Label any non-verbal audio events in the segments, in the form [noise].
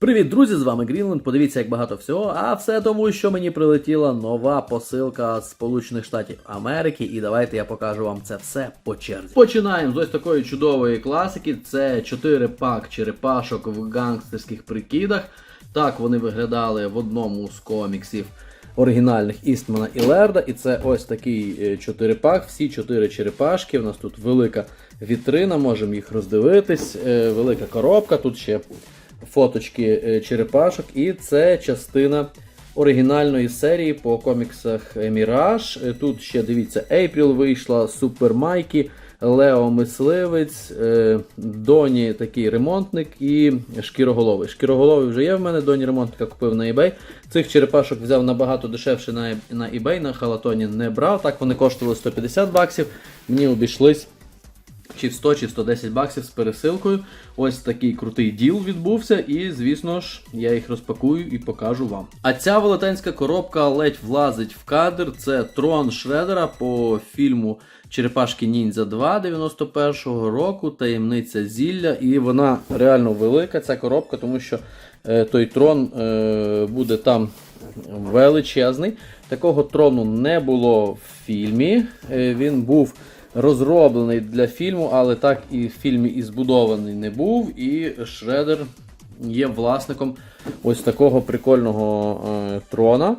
Привіт, друзі! З вами Грінленд. Подивіться, як багато всього. А все тому, що мені прилетіла нова посилка з Сполучених Штатів Америки. І давайте я покажу вам це все по черзі. Починаємо з ось такої чудової класики. Це 4 пак черепашок в гангстерських прикидах. Так вони виглядали в одному з коміксів оригінальних Істмана і Лерда. І це ось такий 4 пак. Всі 4 черепашки. У нас тут велика вітрина, можемо їх роздивитись. Е, Велика коробка. Тут ще фоточки е, черепашок, і це частина оригінальної серії по коміксах Міраж. Е, Тут ще дивіться, Ейпріл вийшла, Супер Майкі, Лео Мисливець, е, Доні такий ремонтник і шкіроголовий. Шкіроголовий вже є в мене, Доні ремонтника купив на eBay. Цих черепашок взяв набагато дешевше на, на eBay, на халатоні не брав. Так вони коштували 150 баксів. Мені обійшлись чи в 100, чи в 110 баксів з пересилкою. Ось такий крутий діл відбувся, і, звісно ж, я їх розпакую і покажу вам. А ця велетенська коробка ледь влазить в кадр. Це трон Шредера по фільму Черепашки Ніндзя 2 91-го року, таємниця зілля. І вона реально велика, ця коробка, тому що е, той трон е, буде там величезний. Такого трону не було в фільмі. Е, він був розроблений для фільму, але так і в фільмі і збудований не був. І Шредер є власником ось такого прикольного е, трона,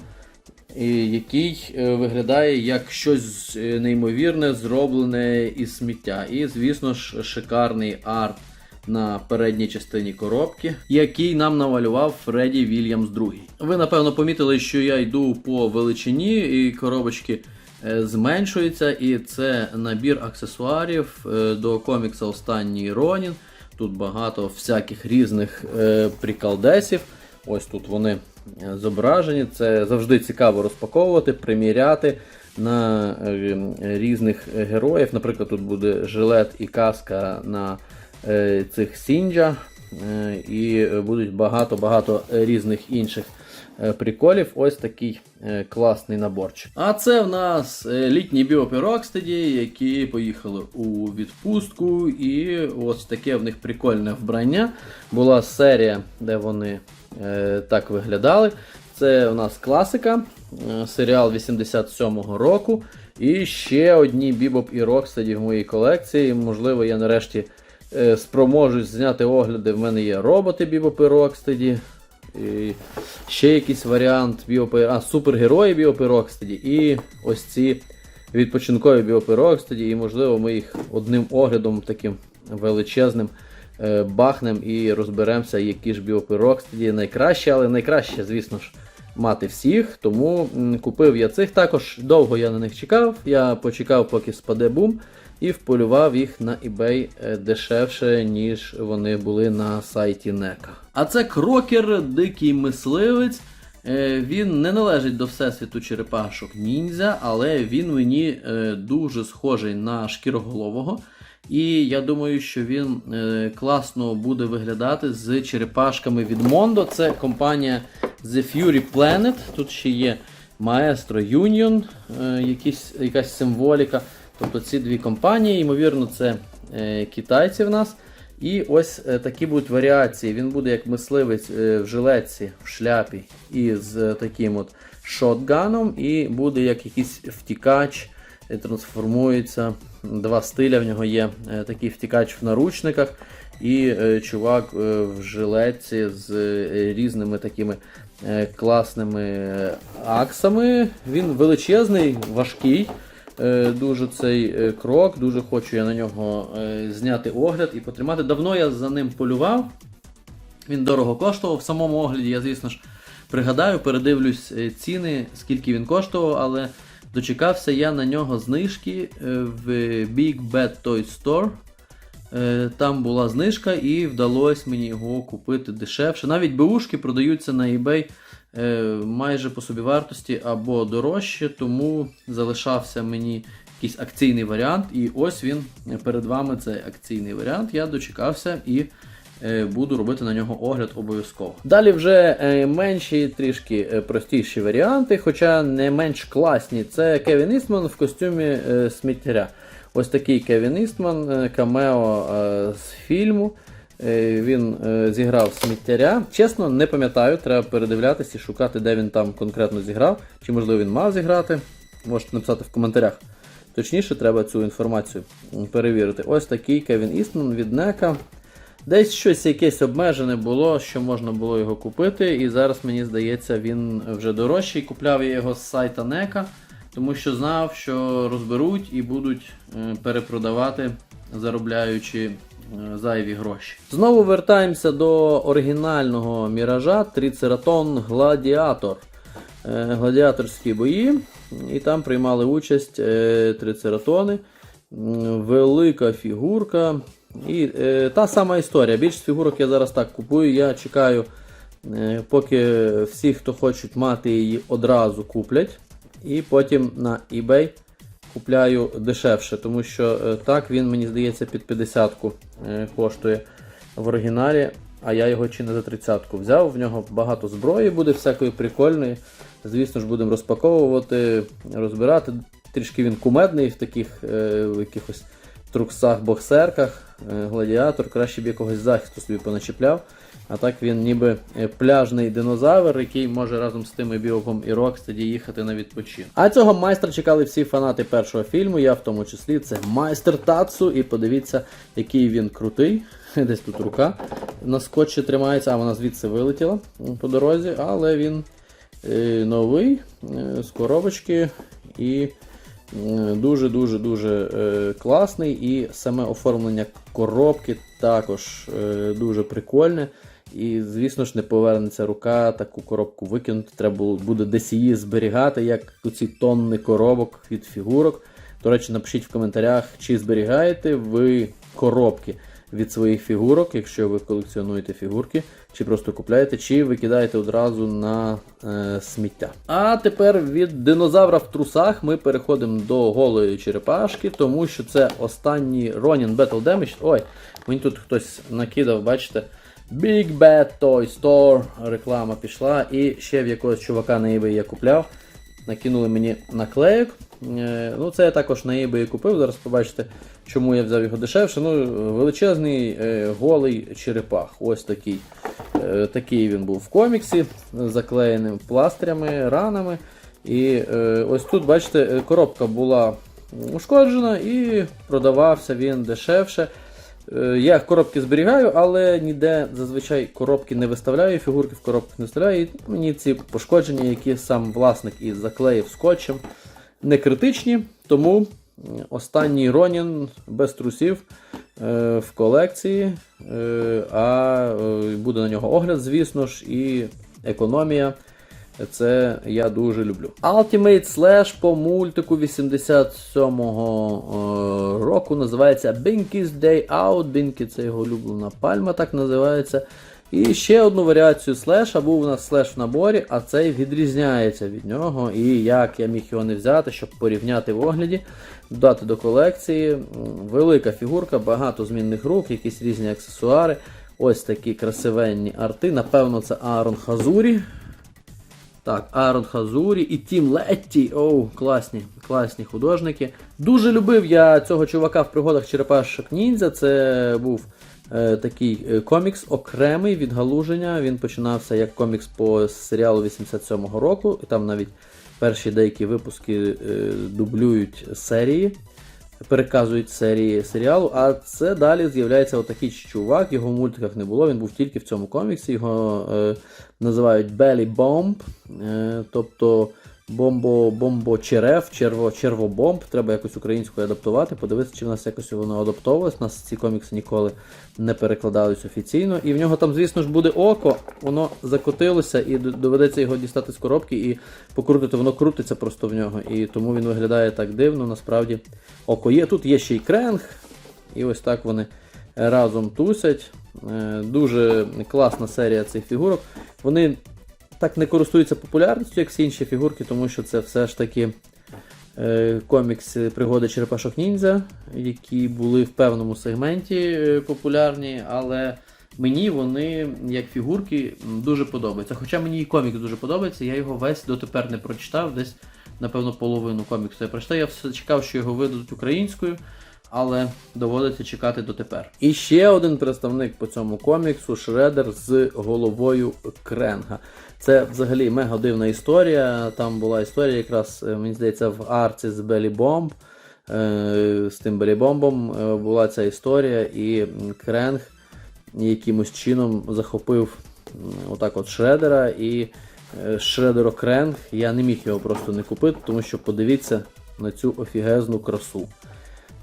який е, виглядає як щось е, неймовірне, зроблене із сміття. І, звісно ж, шикарний арт. На передній частині коробки, який нам намалював Фредді Вільямс II. Ви напевно помітили, що я йду по величині, і коробочки е, зменшуються, і це набір аксесуарів е, до комікса Останній Ронін. Тут багато всяких різних е, приколдесів. Ось тут вони зображені. Це завжди цікаво розпаковувати, приміряти на різних героїв. Наприклад, тут буде жилет і каска на цих Сінджа. Е, І будуть багато-багато різних інших е, приколів. Ось такий е, класний наборчик. А це в нас літні біопи Рокстеді, які поїхали у відпустку. І ось таке в них прикольне вбрання. Була серія, де вони так виглядали. Це у нас класика, серіал 87-го року. І ще одні Бібоп і Рокстеді в моїй колекції. Можливо, я нарешті спроможусь зняти огляди. В мене є роботи Рокстеді. І ще якийсь варіант Біопи, а, супергерої Біопи Рокстеді. І ось ці відпочинкові Біопи Рокстеді. І можливо ми їх одним оглядом таким величезним е, бахнем і розберемося, які ж Біопи Рокстеді найкраще, але найкраще, звісно ж, мати всіх. Тому купив я цих. Також довго я на них чекав. Я почекав, поки спаде бум, і вполював їх на eBay е, дешевше, ніж вони були на сайті NECA. А це крокер, дикий мисливець. Е, Він не належить до всесвіту черепашок ніндзя, але він мені е, дуже схожий на шкіроголового. І я думаю, що він класно буде виглядати з черепашками від Mondo. Це компанія The Fury Planet. Тут ще є Maestro Union, якісь, якась символіка. Тобто ці дві компанії, ймовірно, це е, китайці в нас. І ось е, такі будуть варіації. Він буде як мисливець е, в жилетці, в шляпі і з таким от шотганом, і буде як якийсь втікач, трансформується. Два стиля в нього є. Такий втікач в наручниках, і чувак в жилетці з різними такими класними аксами. Він величезний, важкий. Е, Дуже цей е, крок, дуже хочу я на нього е, зняти огляд і потримати. Давно я за ним полював. Він дорого коштував в самому огляді. Я, звісно ж, пригадаю, передивлюсь ціни, скільки він коштував, але дочекався я на нього знижки в Big Bad Toy Store. Там була знижка і вдалося мені його купити дешевше. Навіть беушки продаються на eBay майже по собівартості або дорожче, тому залишався мені якийсь акційний варіант. І ось він е, перед вами цей акційний варіант. Я дочекався і е, буду робити на нього огляд обов'язково. Далі вже е, менші, трішки е, простіші варіанти, хоча не менш класні. Це Кевін Істман в костюмі е, сміттяря. Ось такий Кевін Істман, е, камео е, з фільму. Е, Він е, зіграв сміттяря. Чесно, не пам'ятаю, треба передивлятися і шукати, де він там конкретно зіграв, чи можливо він мав зіграти. Можете написати в коментарях. Точніше, треба цю інформацію перевірити. Ось такий Кевін Істман від Нека. Десь щось якесь обмежене було, що можна було його купити. І зараз мені здається, він вже дорожчий. Купляв я його з сайта Нека, тому що знав, що розберуть і будуть е, перепродавати, заробляючи зайві гроші. Знову вертаємося до оригінального міража Трицератон Гладіатор. Е, Гладіаторські бої. І там приймали участь е, трицератони. Велика фігурка. І е, та сама історія. Більшість фігурок я зараз так купую. Я чекаю, е, поки всі, хто хочуть мати її, одразу куплять. І потім на eBay купляю дешевше, тому що е, так він, мені здається, під 50-ку е, коштує в оригіналі, а я його чи не за 30-ку взяв. В нього багато зброї буде, всякої прикольної. Звісно ж, будемо розпаковувати, розбирати. Трішки він кумедний в таких е, якихось труксах-боксерках. Е, гладіатор, краще б якогось захисту собі поначіпляв. А так він ніби е, пляжний динозавр, який може разом з тими Біопом і Рокстеді їхати на відпочинок. А цього майстра чекали всі фанати першого фільму, я в тому числі. Це майстер Тацу. І подивіться, який він крутий. [laughs] Десь тут рука на скотчі тримається, а вона звідси вилетіла по дорозі, але він е, новий з коробочки і дуже-дуже дуже класний. І саме оформлення коробки також е, дуже прикольне. І, звісно ж, не повернеться рука, таку коробку викинути. Треба буде десь її зберігати, як ці тонни коробок від фігурок. До речі, напишіть в коментарях, чи зберігаєте ви коробки від своїх фігурок, якщо ви колекціонуєте фігурки, чи просто купляєте, чи викидаєте одразу на е, сміття. А тепер від динозавра в трусах ми переходимо до голої черепашки, тому що це останній Ronin Battle Damage. Ой, мені тут хтось накидав, бачите. Big Bad Toy Store, реклама пішла, і ще в якогось чувака на eBay я купляв. Накинули мені наклейок. Е, Ну, це я також на eBay купив. Зараз побачите, чому я взяв його дешевше. Ну, величезний е, голий черепах. Ось такий. Е, такий він був в коміксі, заклеєним пластрями, ранами. І ось тут, бачите, коробка була ушкоджена і продавався він дешевше. Я коробки зберігаю, але ніде зазвичай коробки не виставляю, фігурки в коробках не виставляю. І мені ці пошкодження, які сам власник і заклеїв скотчем, не критичні. Тому останній Ронін без трусів е, в колекції. Е, а е, буде на нього огляд, звісно ж, і економія. Це я дуже люблю. Ultimate Slash по мультику 87-го е, року називається Binky's Day Out. Binky це його улюблена пальма, так називається. І ще одну варіацію слеша. Був у нас слеш в наборі, а цей відрізняється від нього. І як я міг його не взяти, щоб порівняти в огляді, додати до колекції. Велика фігурка, багато змінних рук, якісь різні аксесуари. Ось такі красивенні арти. Напевно, це Аарон Хазурі. Так, Аарон Хазурі і Тім Летті. Оу, класні, класні художники. Дуже любив я цього чувака в пригодах Черепашок Ніндзя. Це був такий е, комікс окремий від галуження. Він починався як комікс по серіалу 87-го року. І там навіть перші деякі випуски е, дублюють серії. Переказують серії серіалу, а це далі з'являється отакий чувак, його в мультиках не було, він був тільки в цьому коміксі. Його е, називають Belly Bomb, е, тобто бомбо, бомбо-черев, черво, червобомб. Треба якось українською адаптувати, подивитися, чи в нас якось воно адаптовувалось. У нас ці комікси ніколи не перекладались офіційно. І в нього там, звісно ж, буде око, воно закотилося, і доведеться його дістати з коробки і покрутити. Воно крутиться просто в нього. І тому він виглядає так дивно. Насправді око є. Тут є ще й кренг, і ось так вони разом тусять. Е, Дуже класна серія цих фігурок. Вони так не користуються популярністю, як всі інші фігурки, тому що це все ж таки е, комікси пригоди черепашок ніндзя, які були в певному сегменті е, популярні, але мені вони, як фігурки, дуже подобаються. Хоча мені і комікс дуже подобається, я його весь дотепер не прочитав, десь, напевно, половину коміксу я прочитав. Я все чекав, що його видадуть українською. Але доводиться чекати дотепер. І ще один представник по цьому коміксу Шредер з головою Кренга. Це взагалі мега дивна історія. Там була історія, якраз, е, мені здається, в арці з Белі Бомб. Е, З тим Белі Бомбом е, була ця історія, і Кренг якимось чином захопив отак от Шредера і Шредеро Кренг. Я не міг його просто не купити, тому що подивіться на цю офігезну красу.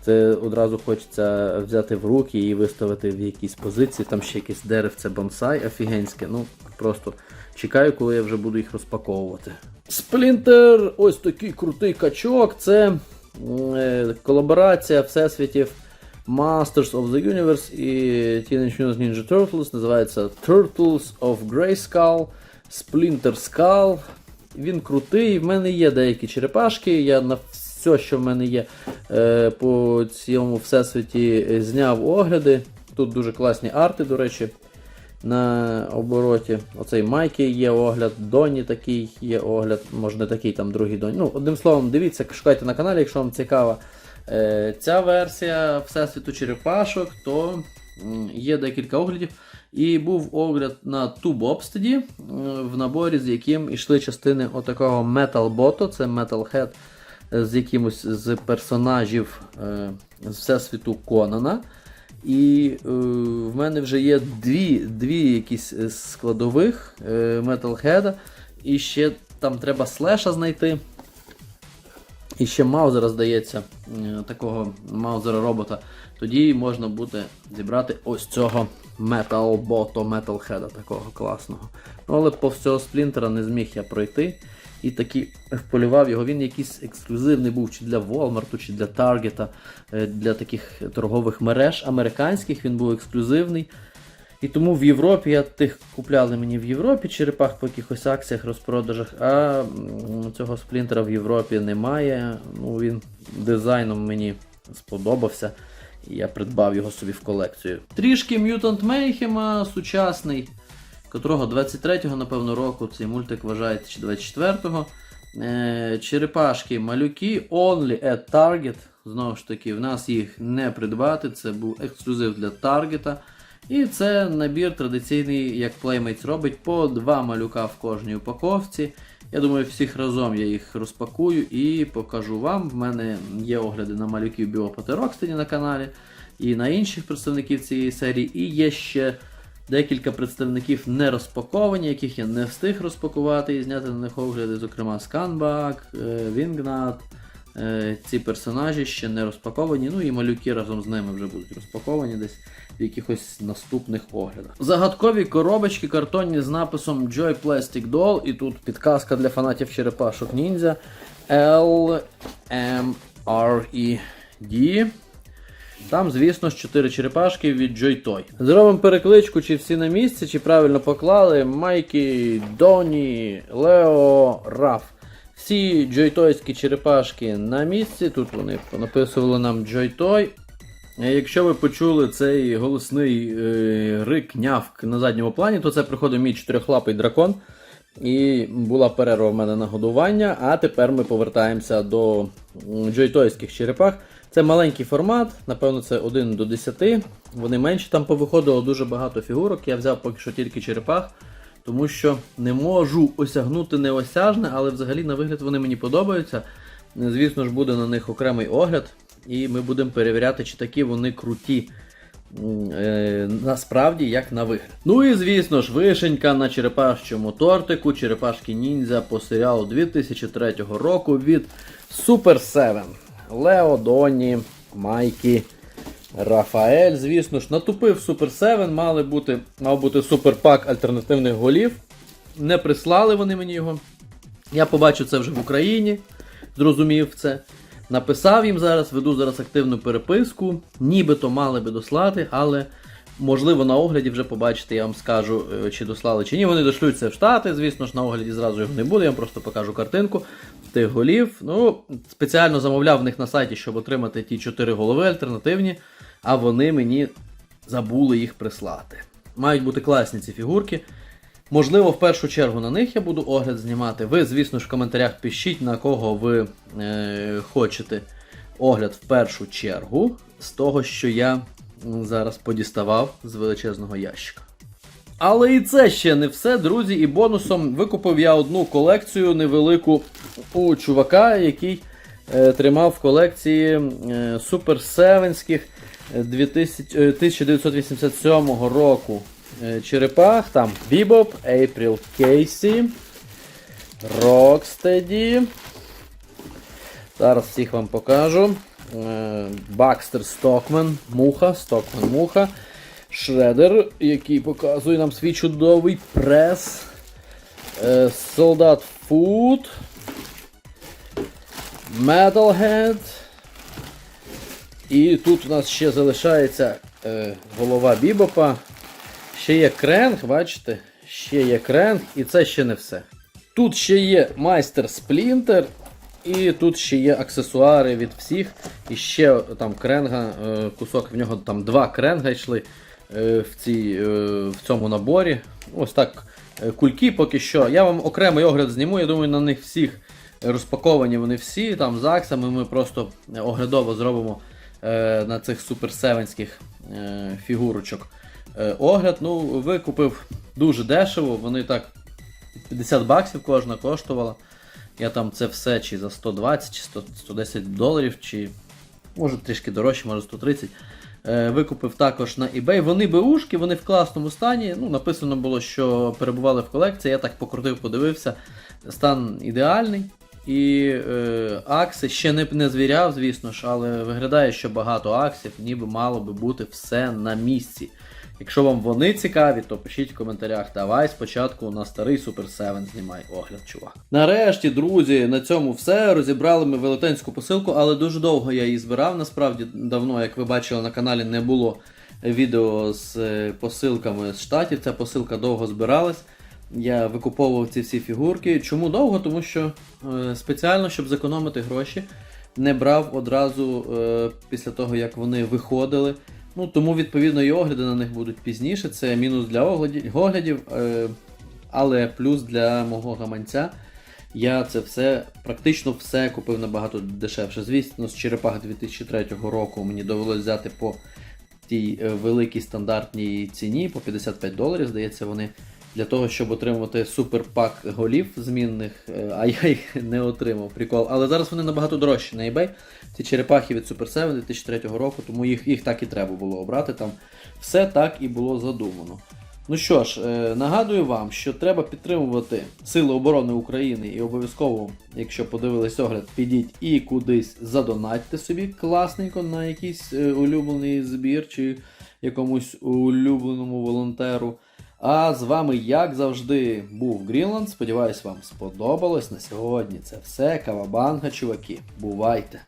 Це одразу хочеться взяти в руки і виставити в якійсь позиції. Там ще якесь деревце бонсай офігенське. Ну, просто чекаю, коли я вже буду їх розпаковувати. Сплінтер, ось такий крутий качок. Це е, колаборація всесвітів Masters of the Universe і Teenage Mutant Ninja Turtles. Називається Turtles of Grayskull, Splinter Skull. Він крутий. В мене є деякі черепашки. Я на все, що в мене є е, по цьому всесвіті, е, зняв огляди. Тут дуже класні арти, до речі, на обороті. Оцей Майки є огляд, Доні такий є огляд, може не такий там другий Доні. Ну, одним словом, дивіться, шукайте на каналі, якщо вам цікава е, ця версія Всесвіту черепашок, то є декілька оглядів. І був огляд на Тубобстеді е, в наборі, з яким йшли частини отакого Metal Bot, це Metalhead е, з якимось з персонажів е, з Всесвіту Конана. І е, в мене вже є дві, дві якісь з складових е, Metalhead. І ще там треба слеша знайти. І ще маузера, здається, е, такого маузера робота. Тоді можна буде зібрати ось цього Metal Boto Metalhead такого класного. Ну, але по всього сплінтера не зміг я пройти. І таки вполював його. Він якийсь ексклюзивний був чи для Walmart, чи для Target, е, для таких торгових мереж американських. Він був ексклюзивний. І тому в Європі я тих купляли мені в Європі черепах по якихось акціях, розпродажах, а цього сплінтера в Європі немає. Ну, він дизайном мені сподобався. І я придбав його собі в колекцію. Трішки Mutant Mayhem сучасний, котрого 23-го, напевно, року цей мультик вважається чи 24-го. Е, черепашки малюки Only at Target. Знову ж таки, в нас їх не придбати. Це був ексклюзив для Таргета. І це набір традиційний, як Playmates робить, по два малюка в кожній упаковці. Я думаю, всіх разом я їх розпакую і покажу вам. В мене є огляди на малюків Біопати Рокстені на каналі і на інших представників цієї серії. І є ще декілька представників не розпаковані, яких я не встиг розпакувати і зняти на них огляди, зокрема Сканбак, Вінгнат. Е, Ці персонажі ще не розпаковані, ну і малюки разом з ними вже будуть розпаковані десь в якихось наступних оглядах. Загадкові коробочки картонні з написом Joy Plastic Doll, і тут підказка для фанатів черепашок ніндзя L M R E D. Там, звісно ж, 4 черепашки від Joy. Зробимо перекличку, чи всі на місці, чи правильно поклали. Майкі, Доні, Лео, Раф. Всі джойтойські черепашки на місці. Тут вони понаписували нам Joy-Toy. Е, Якщо ви почули цей голосний е, рик нявк на задньому плані, то це приходив мій чотирьохлапий дракон. І була перерва в мене на годування, а тепер ми повертаємося до джойтойських черепах. Це маленький формат, напевно, це 1 до 10. Вони менші там повиходило дуже багато фігурок. Я взяв поки що тільки черепах, тому що не можу осягнути неосяжне, але взагалі на вигляд вони мені подобаються. Звісно ж, буде на них окремий огляд, і ми будемо перевіряти, чи такі вони круті. Е, насправді, як на вигляд. Ну і звісно ж, вишенька на черепашчому тортику, черепашки ніндзя по серіалу 2003 року від Super 7. Лео, Доні, Майкі, Рафаель, звісно ж, натупив Super 7, мали бути, мав бути суперпак альтернативних голів. Не прислали вони мені його. Я побачив це вже в Україні, зрозумів це. Написав їм зараз, веду зараз активну переписку. Нібито мали би дослати, але можливо на огляді вже побачите, я вам скажу, е, чи дослали чи ні. Вони дошлють це в Штати, звісно ж, на огляді зразу його не буде, я вам просто покажу картинку тих голів. Ну, спеціально замовляв в них на сайті, щоб отримати ті чотири голови альтернативні, а вони мені забули їх прислати. Мають бути класні ці фігурки. Можливо, в першу чергу на них я буду огляд знімати. Ви, звісно ж, в коментарях пишіть, на кого ви е, хочете огляд в першу чергу з того, що я зараз подіставав з величезного ящика. Але і це ще не все, друзі. І бонусом викупив я одну колекцію невелику у чувака, який е, тримав в колекції е, Супер Севенських 2000, е, 1987 року черепах. Там Bebop, April Casey, Rocksteady. Зараз всіх вам покажу. Бакстер Стокмен, Муха, Стокмен Муха. Шредер, який показує нам свій чудовий прес. Е, Солдат Фуд. Metalhead. І тут у нас ще залишається е, голова Бібопа. Ще є кренг, бачите? Ще є кренг, і це ще не все. Тут ще є майстер Сплінтер, і тут ще є аксесуари від всіх. І ще там кренга, е, кусок в нього там два кренга йшли е, в, цій, е, в цьому наборі. Ось так. Кульки поки що. Я вам окремий огляд зніму, я думаю, на них всіх розпаковані вони всі. Там з аксами ми просто оглядово зробимо на цих суперсевенських е, фігурочок огляд. Ну, викупив дуже дешево, вони так 50 баксів кожна коштувала. Я там це все чи за 120, чи 100, 110 доларів, чи може трішки дорожче, може 130. Е, викупив також на eBay. Вони беушки, вони в класному стані. Ну, написано було, що перебували в колекції. Я так покрутив, подивився. Стан ідеальний. І е, акси ще не, не звіряв, звісно ж, але виглядає, що багато аксів, ніби мало би бути все на місці. Якщо вам вони цікаві, то пишіть в коментарях. Давай спочатку на старий Super 7 знімай огляд, чувак. Нарешті, друзі, на цьому все. Розібрали ми велетенську посилку, але дуже довго я її збирав. Насправді давно, як ви бачили на каналі, не було відео з е, посилками з штатів. Ця посилка довго збиралась. Я викуповував ці всі фігурки. Чому довго? Тому що е, спеціально, щоб зекономити гроші, не брав одразу е, після того, як вони виходили. Ну, тому, відповідно, і огляди на них будуть пізніше. Це мінус для огляді- оглядів, е, але плюс для мого гаманця. Я це все, практично все купив набагато дешевше. Звісно, з черепах 2003 року мені довелося взяти по тій е, великій стандартній ціні, по 55 доларів, здається, вони для того, щоб отримувати суперпак голів змінних, е, а я їх не отримав. Прикол. Але зараз вони набагато дорожчі на eBay. Ці черепахи від Super 7 2003 року, тому їх, їх так і треба було обрати. Там все так і було задумано. Ну що ж, е, нагадую вам, що треба підтримувати Сили оборони України і обов'язково, якщо подивились огляд, підіть і кудись задонатьте собі класненько на якийсь е, улюблений збір чи якомусь улюбленому волонтеру. А з вами, як завжди, був Грінланд. Сподіваюсь, вам сподобалось на сьогодні. Це все. Кавабанга, чуваки. Бувайте!